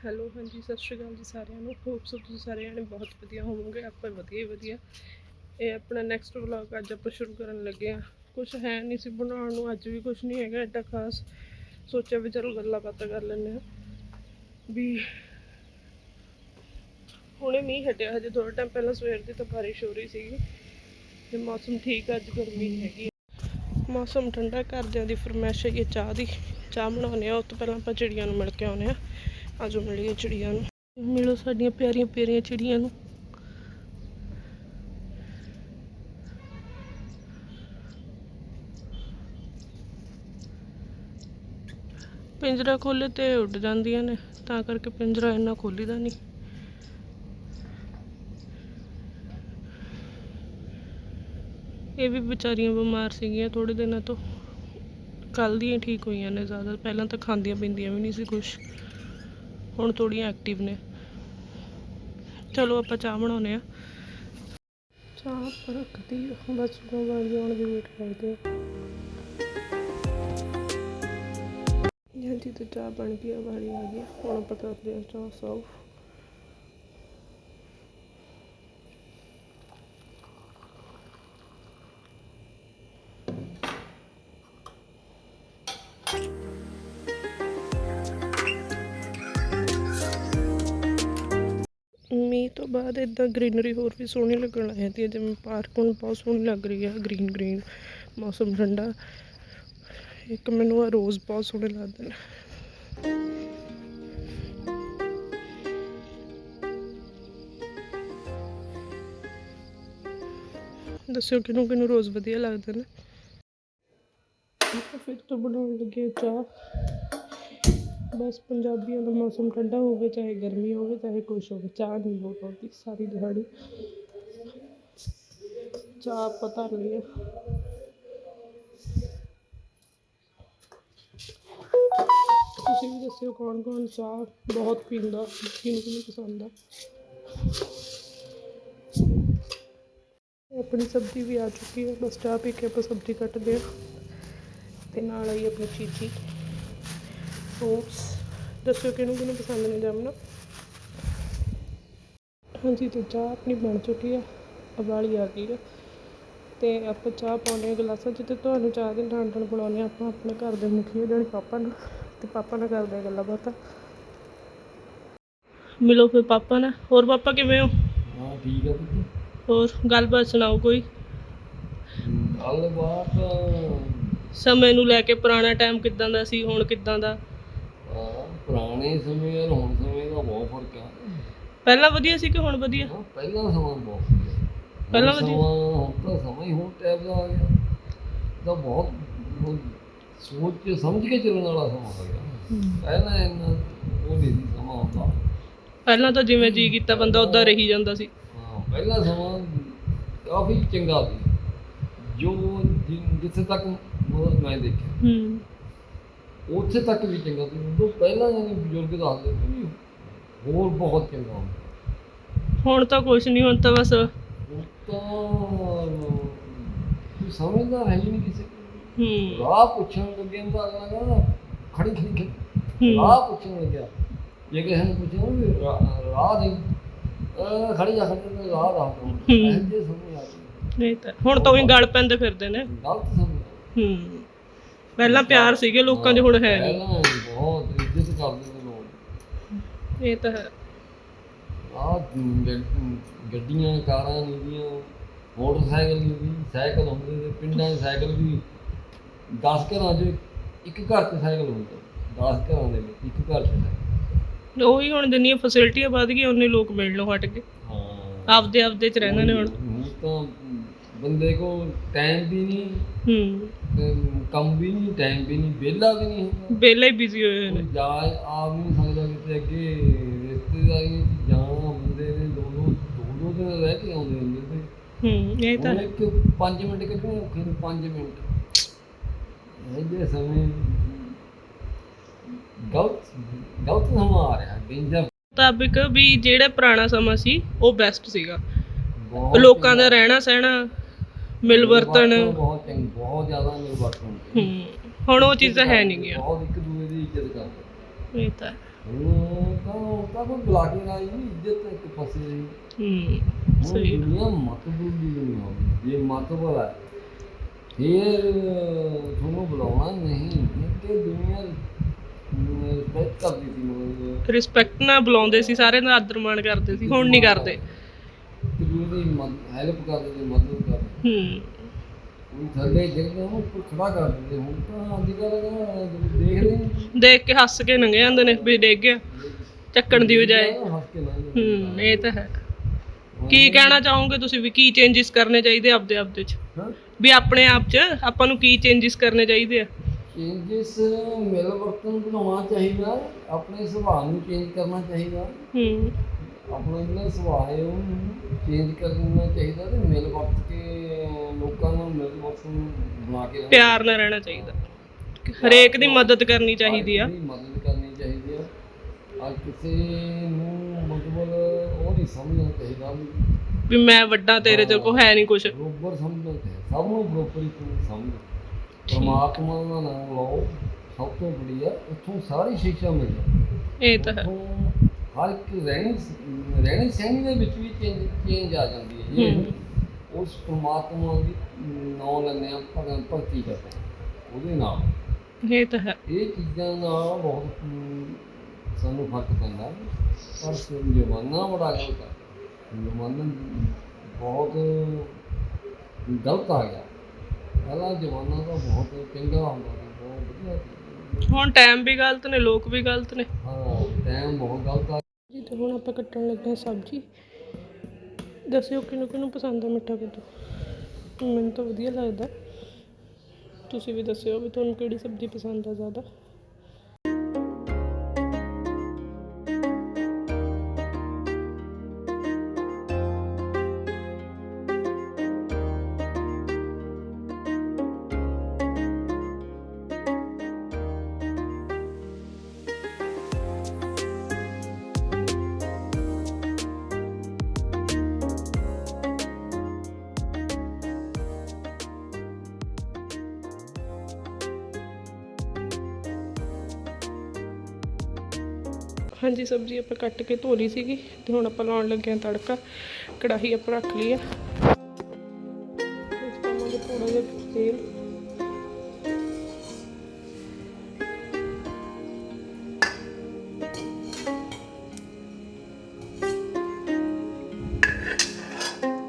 Hello ਹਾਂਜੀ ਸਤਿ ਸ਼੍ਰੀ ਅਕਾਲ ਜੀ ਸਾਰਿਆਂ ਨੂੰ। ਹੋਪ ਸੋ ਤੁਸੀਂ ਸਾਰੇ ਜਣੇ ਬਹੁਤ ਵਧੀਆ ਹੋਵੋਗੇ। ਆਪਾਂ ਵਧੀਆ ਹੀ ਵਧੀਆ। ਇਹ ਆਪਣਾ ਨੈਕਸਟ ਵਲੌਗ ਅੱਜ ਆਪਾਂ ਸ਼ੁਰੂ ਕਰਨ ਲੱਗੇ ਆ ਕੁਝ ਹੈ ਨਹੀਂ ਸੀ ਬਣਾਉਣ ਨੂੰ ਅੱਜ ਵੀ ਕੁਝ ਨਹੀਂ ਹੈਗਾ ਐਡਾ ਖਾਸ। ਸੋਚਿਆ ਵੀ ਚਲੋ ਗੱਲਾਂ ਬਾਤਾਂ ਕਰ ਲੈਂਦੇ ਆ ਵੀ ਹੁਣੇ ਮੀਂਹ ਹਟਿਆ ਹਜੇ ਥੋੜਾ ਟਾਈਮ ਪਹਿਲਾਂ ਸਵੇਰ ਦੀ ਤਾਂ ਬਾਰਿਸ਼ ਹੋ ਰਹੀ ਸੀਗੀ। ਤੇ ਮੌਸਮ ਠੀਕ ਆ, ਅੱਜ ਗਰਮੀ ਨਹੀਂ ਹੈਗੀ। ਮੌਸਮ ਠੰਡਾ ਘਰਦਿਆਂ ਦੀ ਫਰਮਾਇਸ਼ ਹੈ ਚਾਹ ਦੀ। ਚਾਹ ਬਣਾਉਂਦੇ ਆ ਉਸ ਤੋਂ ਪਹਿਲਾਂ ਆਪਾਂ ਚਿੜੀਆਂ ਨੂੰ ਮਿਲ ਕੇ ਆਉਂਦੇ ਆ ਆਜੋ ਮਿਲੀਏ ਚਿੜੀਆਂ ਨੂੰ। ਮਿਲੋ ਸਾਡੀਆਂ ਪਿਆਰੀਆਂ ਪਿਆਰੀਆਂ ਚਿੜੀਆਂ ਨੂੰ। ਪਿੰਜਰਾ ਖੋਲੇ ਤੇ ਉੱਡ ਜਾਂਦੀਆਂ ਨੇ, ਤਾਂ ਕਰਕੇ ਪਿੰਜਰਾ ਇੰਨਾ ਖੋਲੀਦਾ ਨਹੀਂ। ਇਹ ਵੀ ਵਿਚਾਰੀਆਂ ਬਿਮਾਰ ਸੀਗੀਆਂ ਥੋੜੇ ਦਿਨਾਂ ਤੋਂ। ਕੱਲ ਦੀਆਂ ਠੀਕ ਹੋਈਆਂ ਨੇ ਜ਼ਿਆਦਾ, ਪਹਿਲਾਂ ਤਾਂ ਖਾਂਦੀਆਂ ਪੀਂਦੀਆਂ ਵੀ ਨਹੀਂ ਸੀ ਕੁਛ। ਹੁਣ ਥੋੜੀਆਂ ਐਕਟਿਵ ਨੇ। ਚਲੋ ਆਪਾਂ ਚਾਹ ਬਣਾਉਨੇ ਆ ਚਾਹ ਆਪਾਂ ਰੱਖਤੀ ਆ, ਬਸ ਵਾਲੀ ਆਉਣ ਦੀ ਵੇਟ ਕਰਦੇ ਆ। ਹਾਂਜੀ ਤੇ ਚਾਹ ਬਣ ਗਈ ਆ ਵਾਲੀ ਆ ਗਈ। ਹੁਣ ਆਪਾਂ ਕਰਦੇ ਆ ਚਾਹ ਸਰਵ ਤੋਂ ਬਾਅਦ ਇਦਾਂ ਗ੍ਰੀਨਰੀ ਹੋਰ ਵੀ ਸੋਹਣੀ ਲੱਗਣ ਲੱਗ ਜਾਂਦੀ ਹੈ, ਜਿਵੇਂ ਪਾਰਕ ਹੁਣ ਬਹੁਤ ਸੋਹਣੀ ਲੱਗ ਰਹੀ ਹੈ ਗ੍ਰੀਨ ਗ੍ਰੀਨ ਮੌਸਮ ਠੰਡਾ। ਇੱਕ ਮੈਨੂੰ ਆ ਰੋਜ਼ ਬਹੁਤ ਸੋਹਣੇ ਲੱਗਦੇ ਨੇ। ਦੱਸਿਓ ਕਿਹਨੂੰ ਕਿਨੂੰ ਰੋਜ਼ ਵਧੀਆ ਲੱਗਦੇ ਨੇ। ਫਿਰ ਤੋਂ ਬਣਾਉਣ ਲੱਗੇ ਚਾਹ। ਬਸ ਪੰਜਾਬੀਆਂ ਦਾ ਮੌਸਮ ਠੰਡਾ ਹੋਵੇ, ਚਾਹੇ ਗਰਮੀ ਹੋਵੇ, ਚਾਹੇ ਕੁਛ ਹੋਵੇ, ਚਾਹ ਨਹੀਂ ਲੋਟ ਆਉਂਦੀ, ਸਾਰੀ ਦਿਹਾੜੀ। ਚਾਹ ਪਤਾ ਨਹੀਂ ਤੁਸੀਂ ਵੀ ਦੱਸਿਓ ਕੌਣ ਕੌਣ ਚਾਹ ਬਹੁਤ ਪੀਂਦਾ, ਕਿਹਨੂੰ ਕਿਹਨੂੰ ਪਸੰਦ ਆ। ਆਪਣੀ ਸਬਜ਼ੀ ਵੀ ਆ ਚੁੱਕੀ ਹੈ, ਬਸ ਚਾਹ ਪੀ ਕੇ ਆਪਾਂ ਸਬਜ਼ੀ ਕੱਟਦੇ ਹਾਂ ਤੇ ਨਾਲ ਆਈ ਆਪਣੀ ਚੀਚੀ। ਫਰੂਟਸ ਦੱਸਿਓ ਕਿਹਨੂੰ ਕਿਹਨੂੰ ਪਸੰਦ ਨੇ ਜਾਮਣਾ ਹਾਂਜੀ ਤੇ ਚਾਹ ਆਪਣੀ ਬਣ ਚੁੱਕੀ ਆ। ਉਬਾਲੀ ਆ ਗਈ ਆ। ਤੇ ਆਪਾਂ ਚਾਹ ਪਾਉਂਦੇ ਆ ਗਲਾਸਾਂ 'ਚ ਤੇ ਤੁਹਾਨੂੰ ਚਾਹ ਦੇ ਨਾਲ ਨਾਲ ਬਣਾਉਂਦੇ ਆਪਾਂ ਆਪਣੇ ਘਰ ਦੇ ਮੁਖੀ ਜਾਣੀ ਪਾਪਾ ਨੂੰ। ਤੇ ਪਾਪਾ ਨਾਲ ਕਰਦੇ ਆ ਗੱਲਾਂ ਬਾਤਾਂ। ਮਿਲੋ ਫਿਰ ਪਾਪਾ ਨਾਲ। ਹੋਰ ਪਾਪਾ ਕਿਵੇਂ ਹੋ? ਹਾਂ ਠੀਕ ਆ ਪੁੱਤ। ਹੋਰ ਗੱਲਬਾਤ ਸੁਣਾਓ ਕੋਈ? ਗੱਲਬਾਤ ਸਮੇਂ ਨੂੰ ਲੈ ਕੇ ਪੁਰਾਣਾ ਟਾਈਮ ਕਿੱਦਾਂ ਦਾ ਸੀ ਹੁਣ ਕਿੱਦਾਂ ਦਾ? ਪੁਰਾਣੇ ਸਮੇਂ ਔਰ ਹੁਣ ਸਮੇਂ ਦਾ ਬਹੁਤ ਫ਼ਰਕ ਆ। ਪਹਿਲਾਂ ਵਧੀਆ ਸੀ ਕਿ ਹੁਣ ਵਧੀਆ? ਹਾਂ, ਪਹਿਲਾਂ ਸਮਾਂ ਬਹੁਤ ਵਧੀਆ। ਪਹਿਲਾਂ ਹੁਣ ਵਧੀਆ। ਸਮਾਂ ਹੁਣ ਤਾਂ ਸਮਾਂ ਹੀ ਹੁਣ ਟਾਈਪ ਦਾ ਆ ਗਿਆ। ਤਾਂ ਬਹੁਤ ਸੋਚ ਕੇ ਸਮਝ ਕੇ ਚੱਲਣ ਵਾਲਾ ਸਮਾਂ ਹੋ ਗਿਆ। ਪਹਿਲਾਂ ਇੰਨਾ ਉਹ ਨਹੀਂ ਸੀ ਸਮਾਂ ਹੁੰਦਾ। ਪਹਿਲਾਂ ਤਾਂ ਜਿਵੇਂ ਜੀ ਕੀਤਾ ਬੰਦਾ ਉਦਾਂ ਰਹੀ ਜਾਂਦਾ ਸੀ। ਹਾਂ ਪਹਿਲਾ ਸਮਾਂ ਕਾਫੀ ਚੰਗਾ ਸੀ। ਜੋ ਜਿ- ਜਿੱਥੇ ਤੱਕ ਮੈਂ ਦੇਖਿਆ। ਹੂੰ। ਉੱਥੇ ਤੱਕ ਵੀ ਚੰਗਾ ਸੀ। ਉਦੋਂ ਪਹਿਲਾਂ ਜਿਹੜੇ ਬਜ਼ੁਰਗ ਦੱਸਦੇ ਸੀ ਵੀ ਹੋਰ ਬਹੁਤ ਚੰਗਾ ਹੁੰਦਾ। ਹੁਣ ਤਾਂ ਕੁਝ ਨਹੀਂ ਹੁਣ ਤਾਂ ਬਸ ਉਹ ਤਾਂ ਕੋਈ ਸਮਝਦਾ ਹੈ ਹੀ ਨਹੀਂ ਕਿਸੇ ਨੂੰ। ਹੂੰ। ਰਾਹ ਪੁੱਛਣ ਲੱਗੇ ਤਾਂ ਅਗਲਾ ਕਹਿੰਦਾ ਖੜੀ ਖੜੀ ਖੜੀ। ਹੂੰ। ਰਾਹ ਪੁੱਛਣ ਲੱਗਿਆ। ਜੇ ਕਿਸੇ ਨੂੰ ਪੁੱਛਿਆ ਵੀ ਰਾ- ਰਾਹ ਦੇ ਅਹ ਖੜੀ ਜਾ ਖੜੀ ਜਾ, ਰਾਹ ਦੋ ਹੂੰ। ਇਹ ਸਮਝ ਆ ਗਈ ਨਹੀਂ ਤਾਂ ਹੁਣ ਤਾਂ ਉਹੀ ਗੱਲ ਪੈਂਦੇ ਫਿਰਦੇ ਨੇ। ਗਲਤ ਸਮਝ ਹੂੰ। ਪਹਿਲਾਂ ਪਿਆਰ ਸੀਗੇ ਲੋਕਾਂ 'ਚ ਹੁਣ ਹੈ ਨਹੀਂ। ਪਹਿਲਾਂ ਬਹੁਤ ਇੱਜ਼ਤ ਕਰਦੇ ਨੇ ਲੋਕ। ਇਹ ਤਾਂ ਹੈ। ਆ ਗੱਡੀਆਂ ਕਾਰਾਂ ਨਹੀਂ ਦੀਆਂ ਮੋਟਰਸਾਈਕਲ ਨਹੀਂ ਸੀ ਸਾਈਕਲ ਹੁੰਦੇ ਨੇ ਪਿੰਡਾਂ 'ਚ ਸਾਈਕਲ ਵੀ 10 ਘਰਾਂ 'ਚ ਇੱਕ ਘਰ 'ਚ ਸਾਈਕਲ ਹੁੰਦਾ 10 ਘਰਾਂ ਦੇ ਵਿੱਚ ਇੱਕ ਘਰ 'ਚ ਸਾਈਕਲ। ਉਹੀ ਹੁਣ ਜਿੰਨੀਆਂ ਫੈਸਿਲਿਟੀਆਂ ਵੱਧ ਗਈਆਂ ਉਹਨੇ ਲੋਕ ਮਿਲਣੋਂ ਹਟ ਗਏ। ਹਾਂ। ਆਪਦੇ ਆਪਦੇ 'ਚ ਰਹਿੰਦੇ ਨੇ ਹੁਣ। ਹੁਣ ਤਾਂ ਬੰਦੇ ਕੋਲ ਟਾਈਮ ਵੀ ਨਹੀਂ ਹੂੰ। ਕੰਮ ਵੀ ਨਹੀਂ ਟਾਈਮ ਵੀ ਨਹੀਂ ਵਿਹਲਾ ਵੀ ਨਹੀਂ ਹੁੰਦਾ ਵਿਹਲੇ ਹੀ ਬਿਜ਼ੀ ਹੋਏ ਹੋਏ ਨੇ। ਜਾ ਆ ਵੀ ਨਹੀਂ ਸਕਦਾ ਕਿਤੇ ਅੱਗੇ ਰਿਸ਼ਤੇਦਾਰੀ 'ਚ ਜਾਣਾ ਬੰਦੇ ਨੇ ਦੋ ਦੋ ਦੋ ਦੋ ਦਿਨ ਰਹਿ ਕੇ ਆਉਂਦੇ ਹੁੰਦੇ ਤੇ ਹੂੰ ਇਹ ਤਾਂ ਹੁਣ ਹੈ। ਇੱਕ 5 ਮਿੰਟ ਔਖੇ ਨੇ 5 ਮਿੰਟ। ਇਹ ਜੇ ਸਮੇਂ ਗਲਤ ਗਲਤ ਸਮਾਂ ਆ ਰਿਹਾ ਡੇਂਜਰ ਮੁਤਾਬਿਕ ਵੀ ਜਿਹੜਾ ਪੁਰਾਣਾ ਸਮਾਂ ਸੀ ਉਹ ਬੈਸਟ ਸੀਗਾ। ਲੋਕਾਂ ਦਾ ਰਹਿਣਾ ਸਹਿਣਾ ਮਿਲ ਵਰਤਨ ਬਹੁਤ ਚੰਗ ਬਹੁਤ ਜ਼ਿਆਦਾ ਮਿਲ ਵਰਤਨ ਹੂੰ। ਹੁਣ ਉਹ ਚੀਜ਼ਾਂ ਹੈ ਨਹੀਂ ਗਿਆ। ਬਹੁਤ ਇੱਕ ਦੂਜੇ ਦੀ ਇੱਜ਼ਤ ਕਰਦੇ। ਇਹ ਤਾਂ। ਹੁਣ ਤਾਂ ਉਹ ਤਾਂ ਕੋਈ ਰਾਈ ਨਹੀਂ ਇੱਜ਼ਤ ਇੱਕ ਪਾਸੇ ਰਹੀ। ਹੂੰ ਹੁਣ ਸਹੀ ਦੁਨੀਆ ਮਤਬੂਲ ਦੀ ਦੁਨੀਆ ਹੋ ਗਈ ਜੇ ਮਤਬਲ ਹੈ ਫਿਰ ਤੁਹਾਨੂੰ ਬੁਲਾਉਣਾ ਨਹੀਂ ਕਿ ਦੁਨੀਆ ਰਿਸਪੈਕਟ ਕਰਦੀ ਸੀ ਮਤਲਬ। ਰਿਸਪੈਕਟ ਨਾਲ ਬੁਲਾਉਂਦੇ ਸੀ ਸਾਰੇ ਦਾ ਆਦਰ ਮਾਣ ਕਰਦੇ ਸੀ ਹੁਣ ਨਹੀਂ ਕਰਦੇ। ਕਿ ਦੀ ਹੈਲਪ ਕਰਦੇ ਸੀ ਮਦਦ ਹੂੰ। ਉਹ ਥੱਲੇ ਜਿਹੜੇ ਉਹਨੂੰ ਉੱਪਰ ਖੜਾ ਕਰ ਦਿੰਦੇ ਹੁਣ ਤਾਂ ਅੱਜ ਕੱਲ੍ਹ ਦੇਖਦੇ ਨਹੀਂ ਦੇਖ ਕੇ ਹੱਸ ਕੇ ਲੰਘ ਜਾਂਦੇ ਨੇ ਵੀ ਡਿੱਗ ਗਿਆ ਚੱਕਣ ਦੀ ਬਜਾਏ। ਹੱਸ ਕੇ ਲੰਘਦੇ ਹੂੰ ਇਹ ਤਾਂ ਹੈ। ਕੀ ਕਹਿਣਾ ਚਾਹੋਗੇ ਤੁਸੀਂ ਵੀ ਕੀ ਚੇਂਜਸ ਕਰਨੇ ਚਾਹੀਦੇ ਆਪਦੇ ਆਪ ਦੇ ਚ? ਹਾਂ। ਵੀ ਆਪਣੇ ਆਪ ਚ ਆਪਾਂ ਨੂੰ ਕੀ ਚੇਂਜਸ ਕਰਨੇ ਚਾਹੀਦੇ ਆ? ਚੇਂਜਸ ਮਿਲ ਵਰਤਨ ਬਣਾਉਣਾ ਚਾਹੀਦਾ ਆਪਣੇ ਸੁਭਾਅ ਨੂੰ ਚੇਂਜ ਕਰਨਾ ਚਾਹੀਦਾ। ਹੂੰ। ਆਪਣਾ ਜਿਹੜਾ ਸੁਭਾਅ ਹੈ ਉਹਨੂੰ ਚੇਂਜ ਕਰਨਾ ਚਾਹੀਦਾ ਤੇ ਮਿਲ ਵਰਤ ਕੇ ਲੋਕਾਂ ਨੂੰ ਵਰਤਨ ਬਣਾ ਕੇ ਰਹਿਣਾ ਪਿਆਰ ਨਾਲ ਰਹਿਣਾ ਚਾਹੀਦਾ। ਹਰੇਕ ਦੀ ਮਦਦ ਕਰਨੀ ਚਾਹੀਦੀ ਆ। ਦੀ ਮਦਦ ਕਰਨੀ ਚਾਹੀਦੀ ਆ। ਅੱਜ ਕਿਸੇ ਨੂੰ ਮਤਲਬ ਉਹ ਨਹੀਂ ਸਮਝਣਾ ਚਾਹੀਦਾ ਵੀ ਵੀ ਮੈਂ ਵੱਡਾ ਤੇਰੇ ਤੇ ਕੋ ਹੈ ਨਹੀਂ ਕੁਝ ਬਰੋਬਰ ਸਮਝਣਾ ਚਾਹੀਦਾ। ਸਭ ਨੂੰ ਬਰੋਬਰ ਹੀ ਸਮਝ। ਪਰਮਾਤਮਾ ਦਾ ਨਾਮ ਲਓ। ਸਭ ਤੋਂ ਵਧੀਆ ਉੱਥੋਂ ਸਾਰੀ ਸਿੱਖਿਆ ਮਿਲ ਜਾਂਦੀ ਇਹ ਤਾਂ ਹੈ। ਉੱਥੋਂ ਹਰ ਇੱਕ ਰਹਿਣੀ ਰਹਿਣੀ ਸਹਿਣੀ ਦੇ ਵਿੱਚ ਵੀ ਚੇਂਜ ਚੇਂਜ ਆ ਜਾਂਦੀ ਹੈ। ਜੇ। ਉਸ ਪਰਮਾਤਮਾ ਦੀ ਨਾਮ ਲੈਂਦੇ ਆ ਭਗਤ ਭਗਤੀ ਕਰਦੇ ਹਾਂ ਉਹਦੇ ਨਾਲ। ਇਹ ਤਾਂ ਹੈ। ਇਹ ਚੀਜ਼ਾਂ ਨਾਲ ਬਹੁਤ ਅਮ, ਸਾਨੂੰ ਫ਼ਰਕ ਪੈਂਦਾ। ਪਰ ਜਮਾਨਾ ਬੜਾ ਗਲਤ ਹੈ। ਜਮਾਨਾ ਬਹੁਤ ਗਲਤ ਆ ਗਿਆ। ਪਹਿਲਾਂ ਜਮਾਨਾ ਤਾਂ ਬਹੁਤ ਚੰਗਾ ਹੁੰਦਾ ਸੀ ਬਹੁਤ ਵਧੀਆ ਸੀ। ਹੁਣ ਟਾਈਮ ਵੀ ਗਲਤ ਨੇ ਲੋਕ ਵੀ ਗਲਤ ਨੇ। ਹਾਂ ਟਾਈਮ ਬਹੁਤ ਗਲਤ ਆ। ਜੀ ਤੇ ਹੁਣ ਆਪਾਂ ਕੱਟਣ ਲੱਗੇ ਹਾਂ ਸਬਜ਼ੀ। ਦੱਸਿਓ ਕਿਹਨੂੰ ਕਿਹਨੂੰ ਪਸੰਦ ਆ ਮਿੱਠਾ ਕੱਦੂ ਮੈਨੂੰ ਤਾਂ ਵਧੀਆ ਲੱਗਦਾ। ਤੁਸੀਂ ਵੀ ਦੱਸਿਓ ਵੀ ਤੁਹਾਨੂੰ ਕਿਹੜੀ ਸਬਜ਼ੀ ਪਸੰਦ ਆ ਜ਼ਿਆਦਾ। ਹਾਂਜੀ, ਸਬਜ਼ੀ ਆਪਾਂ ਕੱਟ ਕੇ ਧੋ ਲਈ ਸੀਗੀ ਤੇ ਹੁਣ ਆਪਾਂ ਲਾਉਣ ਲੱਗੇ ਹਾਂ ਤੜਕਾ। ਕੜਾਹੀ ਆਪਾਂ ਰੱਖ ਲਈ ਆ। ਇਸ ਪਾਵਾਂਗੇ ਥੋੜਾ ਜਿਹਾ ਤੇਲ।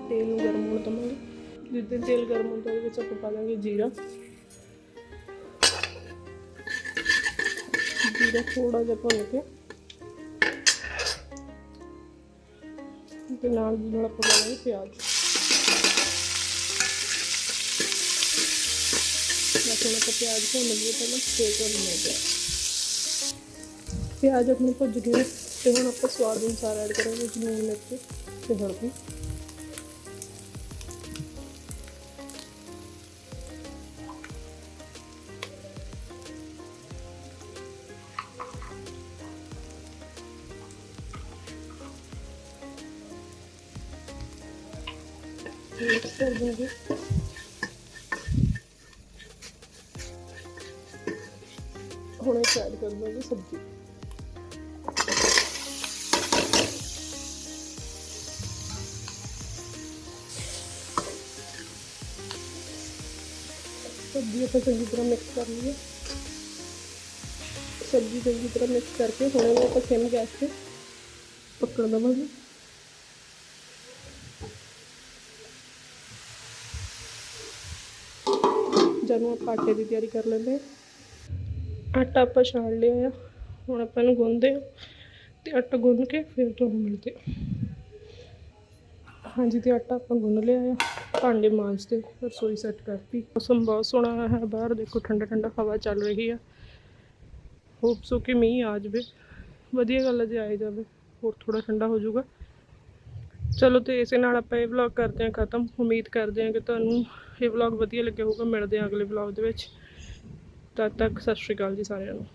ਤੇਲ ਨੂੰ ਗਰਮ ਹੋਣ ਦਵਾਂਗੇ ਜਿੱਦਾਂ ਤੇਲ ਗਰਮ ਹੁੰਦਾ ਉਹਦੇ ਵਿੱਚ ਆਪਾਂ ਪਾ ਦਾਂਗੇ ਜੀਰਾ। ਜੀਰਾ ਥੋੜਾ ਜਿਹਾ ਭੁੰਨ ਕੇ ਤੇ ਨਾਲ ਦੀ ਨਾਲ ਆਪਾਂ ਪਾਵਾਂਗੇ ਪਿਆਜ਼। ਬਸ ਹੁਣ ਆਪਾਂ ਪਿਆਜ਼ ਭੁੰਨ ਲਈਏ, ਪਹਿਲਾਂ ਫੇਰ ਭੁੰਨ ਲਈਏ। ਪਿਆਜ਼ ਆਪਣੇ ਭੁੱਜ ਗਏ ਤੇ ਹੁਣ ਆਪਾਂ ਸਵਾਦ ਅਨੁਸਾਰ ਐਡ ਕਰਾਂਗੇ ਵਿੱਚ ਮਿਰਚ ਤੇ ਹਲਦੀ। ਹੁਣ ਇਹ ਐਡ ਕਰ ਦਾਂਗੇ ਸਬਜ਼ੀ। ਸਬਜ਼ੀ ਆਪਾਂ ਚੰਗੀ ਤਰ੍ਹਾਂ ਮਿਕਸ ਕਰ ਲਈਏ। ਸਬਜ਼ੀ ਚੰਗੀ ਤਰ੍ਹਾਂ ਮਿਕਸ ਕਰਕੇ ਹੁਣ ਇਹਨੂੰ ਆਪਾਂ ਸਿਮ ਗੈਸ ਤੇ ਪੱਕਣ ਦੇਵਾਂਗੇ। ਜਦੋਂ ਆਪਾਂ ਆਟੇ ਦੀ ਤਿਆਰੀ ਕਰ ਲੈਂਦੇ ਆਟਾ ਆਪਾਂ ਛਾਣ ਲਿਆ ਆ, ਹੁਣ ਆਪਾਂ ਇਹਨੂੰ ਗੁੰਨਦੇ ਹਾਂ ਤੇ ਆਟਾ ਗੁੰਨ ਕੇ ਫਿਰ ਤੁਹਾਨੂੰ ਮਿਲਦੇ ਹਾਂਜੀ, ਤੇ ਆਟਾ ਆਪਾਂ ਗੁੰਨ ਲਿਆ ਆ। ਭਾਂਡੇ ਮਾਂਜਦੇ ਰਸੋਈ ਸੈੱਟ ਕਰਤੀ। ਮੌਸਮ ਬਹੁਤ ਸੋਹਣਾ ਹੈ, ਬਾਹਰ ਦੇਖੋ ਠੰਡਾ ਠੰਡਾ ਹਵਾ ਚੱਲ ਰਹੀ ਆ। ਹੋਪ ਸੋ ਕਿ ਮੀਂਹ ਆ ਜਾਵੇ। ਵਧੀਆ ਗੱਲ ਹੈ ਜੇ ਆਏ ਜਾਵੇ, ਹੋਰ ਥੋੜਾ ਠੰਡਾ ਹੋ ਜਾਊਗਾ। ਚਲੋ ਤੇ ਇਸੇ ਨਾਲ ਆਪਾਂ ਇਹ ਵਲੌਗ ਕਰਦੇ ਹਾਂ ਖਤਮ। ਉਮੀਦ ਕਰਦੇ ਹਾਂ ਕਿ ਤੁਹਾਨੂੰ ਇਹ ਵਲੌਗ ਵਧੀਆ ਲੱਗਿਆ ਹੋਊਗਾ। ਮਿਲਦੇ ਹਾਂ ਅਗਲੇ ਵਲੌਗ ਦੇ ਵਿੱਚ। ਤਦ ਤੱਕ ਸਤਿ ਸ਼੍ਰੀ ਅਕਾਲ ਜੀ ਸਾਰਿਆਂ ਨੂੰ।